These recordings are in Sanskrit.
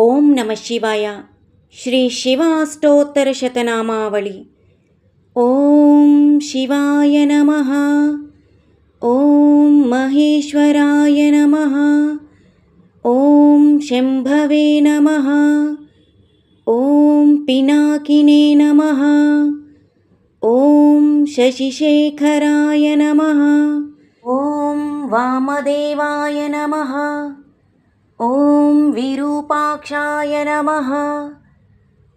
ॐ नमः शिवाय। श्रीशिवाष्टोत्तरशतनामावली ॐ शिवाय नमः। ॐ महेश्वराय नमः। ॐ शम्भवे नमः। ॐ पिनाकिने नमः। ॐ शशिशेखराय नमः। ॐ वामदेवाय नमः। ॐ विरूपाक्षाय नमः।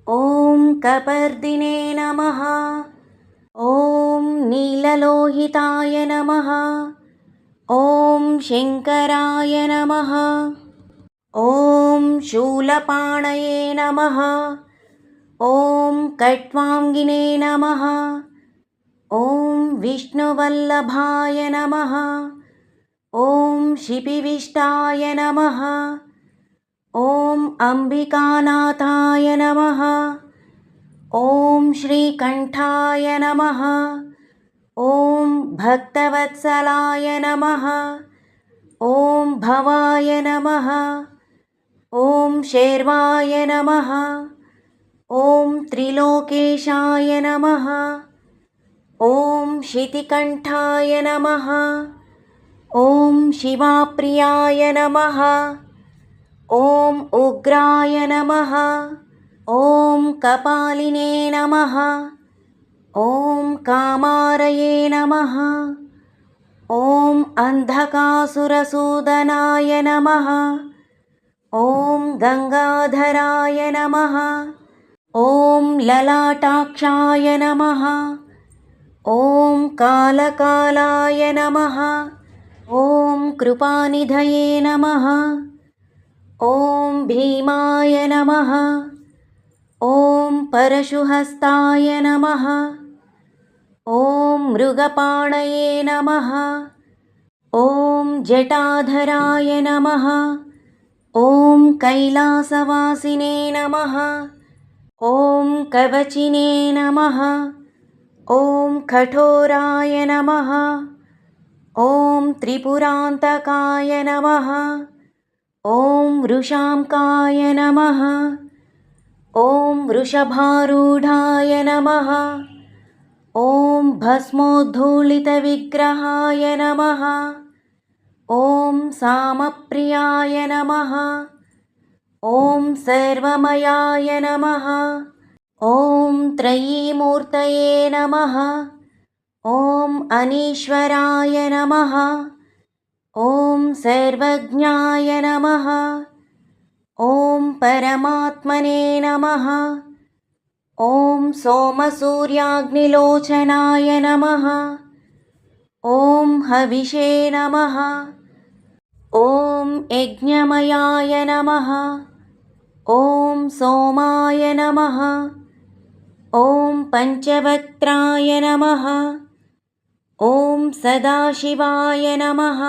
ॐ कपर्दिने नमः। ॐ नीललोहिताय नमः। ॐ शङ्कराय नमः। ॐ शूलपाणये नमः। ॐ कट्वाङ्गिने नमः। ॐ विष्णुवल्लभाय नमः। ॐ शिपिविष्टाय नमः ॐ अम्बिकानाथाय नमः। ॐ श्रीकण्ठाय नमः। ॐ भक्तवत्सलाय नमः। ॐ भवाय नमः। ॐ शेर्वाय नमः। ॐ त्रिलोकेशाय नमः। ॐ शितिकण्ठाय नमः। ॐ शिवाप्रियाय नमः ॐ उग्राय नमः ॐ कपालिने नमः ॐ कामारये नमः ॐ अन्धकासुरसूदनाय नमः ॐ गङ्गाधराय नमः ॐ ललाटाक्षाय नमः ॐ कालकालाय नमः ॐ कृपानिधये नमः ॐ भीमाय नमः। ॐ परशुहस्ताय नमः। ॐ मृगपाणये नमः। ॐ जटाधराय नमः। ॐ कैलासवासिने नमः। ॐ कवचिने नमः। ॐ कठोराय नमः। ॐ त्रिपुरान्तकाय नमः ॐ वृषाङ्काय नमः। ॐ वृषभारूढाय नमः। ॐ भस्मोद्धूलितविग्रहाय नमः। ॐ सामप्रियाय नमः। ॐ सर्वमयाय नमः। ॐ त्रयीमूर्तये नमः। ॐ अनीश्वराय नमः ॐ सर्वज्ञाय नमः। ॐ परमात्मने नमः। ॐ सोमसूर्याग्निलोचनाय नमः। ॐ हविषे नमः। ॐ यज्ञमयाय नमः। ॐ सोमाय नमः। ॐ पञ्चवक्त्राय नमः ॐ सदाशिवाय नमः।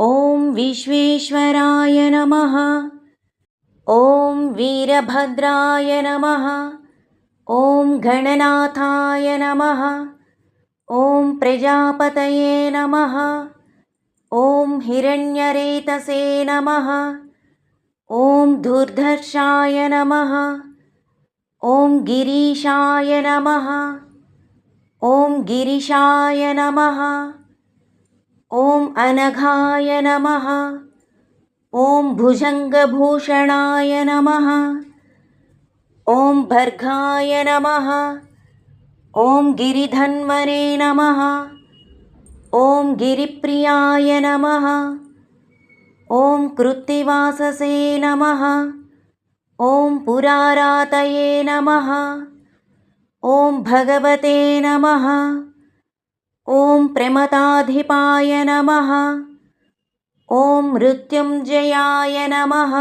ॐ विश्वेश्वराय नमः। ॐ वीरभद्राय नमः। ॐ गणनाथाय नमः। ॐ प्रजापतये नमः। ॐ हिरण्यरेतसे नमः। ॐ दुर्धर्षाय नमः। ॐ गिरीशाय नमः ॐ गिरिशाय नमः। ॐ अनघाय नमः। ॐ भुजङ्गभूषणाय नमः। ॐ भर्गाय नमः। ॐ गिरिधन्वने नमः। ॐ गिरिप्रियाय नमः। ॐ कृत्तिवाससे नमः। ॐ पुरारातये नमः ॐ भगवते नमः ॐ प्रमताधिपाय नमः ॐ मृत्युञ्जयाय नमः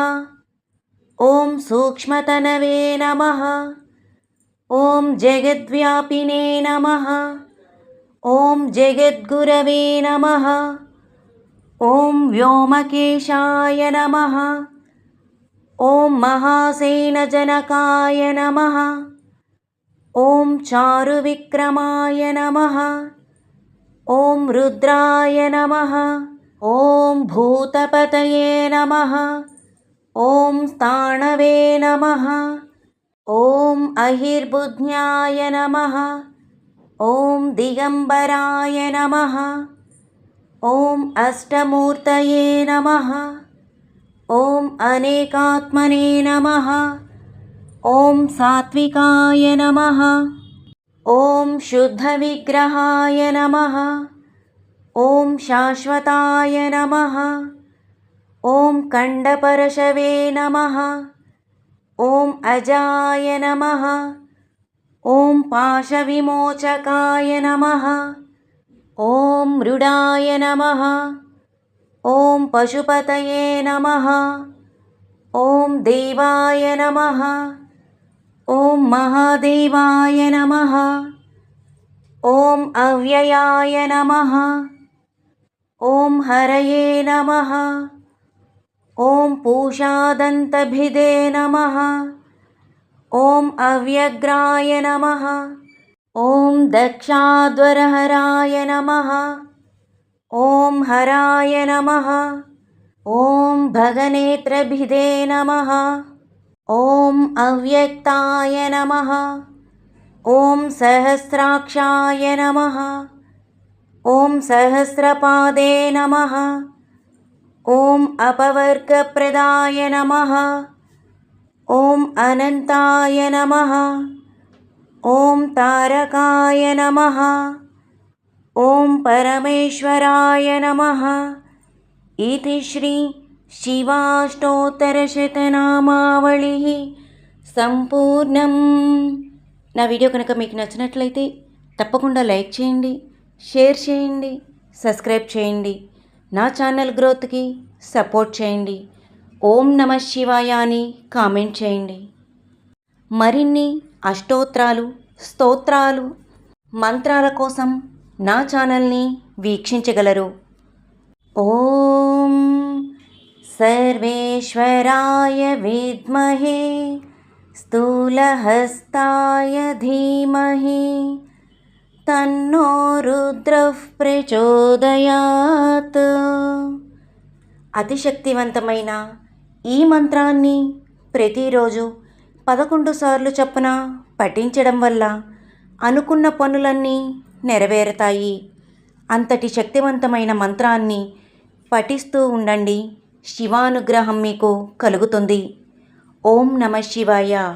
ॐ सूक्ष्मतनवे नमः ॐ जगद्व्यापिने नमः ॐ जगद्गुरवे नमः ॐ व्योमकेशाय नमः ॐ महासेनजनकाय नमः ॐ चारुविक्रमाय नमः। ॐ रुद्राय नमः। ॐ भूतपतये नमः। ॐ स्थाणवे नमः। ॐ अहिर्बुध्न्याय नमः। ॐ दिगम्बराय नमः। ॐ अष्टमूर्तये नमः। ॐ अनेकात्मने नमः ॐ सात्विकाय नमः। ॐ शुद्धविग्रहाय नमः। ॐ शाश्वताय नमः। ॐ कण्डपरशवे नमः। ॐ अजाय नमः। ॐ पाशविमोचकाय नमः। ॐ मृडाय नमः। ॐ पशुपतये नमः। ॐ देवाय नमः ॐ महादेवाय नमः। ॐ अव्ययाय नमः। ॐ हरये नमः। ॐ पूषादन्तभिदे नमः। ॐ अव्यग्राय नमः। ॐ दक्षाध्वरहराय नमः। ॐ हराय नमः। ॐ भगनेत्रभिदे नमः ॐ अव्यक्ताय नमः। ॐ सहस्राक्षाय नमः। ॐ सहस्रपादे नमः। ॐ अपवर्गप्रदाय नमः। ॐ अनन्ताय नमः। ॐ तारकाय नमः। ॐ परमेश्वराय नमः। इति श्री శివాష్టోత్తరశతనామావళి సంపూర్ణం. నా వీడియో కనుక మీకు నచ్చినట్లయితే తప్పకుండా లైక్ చేయండి షేర్ చేయండి సబ్స్క్రైబ్ చేయండి. నా ఛానల్ గ్రోత్కి సపోర్ట్ చేయండి. ఓం నమ శివాయ అని కామెంట్ చేయండి. మరిన్ని అష్టోత్రాలు స్తోత్రాలు మంత్రాల కోసం నా ఛానల్ని వీక్షించగలరు. ఓం सर्वेश्वराय विद्महे स्थूलहस्ताय धीमहि तन्नो रुद्रः ప్రచోదయాత్ అతిశక్తివంతమైన ఈ మంత్రాన్ని ప్రతిరోజు పదకొండు సార్లు చొప్పున పఠించడం వల్ల అనుకున్న పనులన్నీ నెరవేరుతాయి అంతటి శక్తివంతమైన మంత్రాన్ని పఠిస్తూ ఉండండి శివానుగ్రహం మీకు కలుగుతుంది. ఓం నమ శివాయ.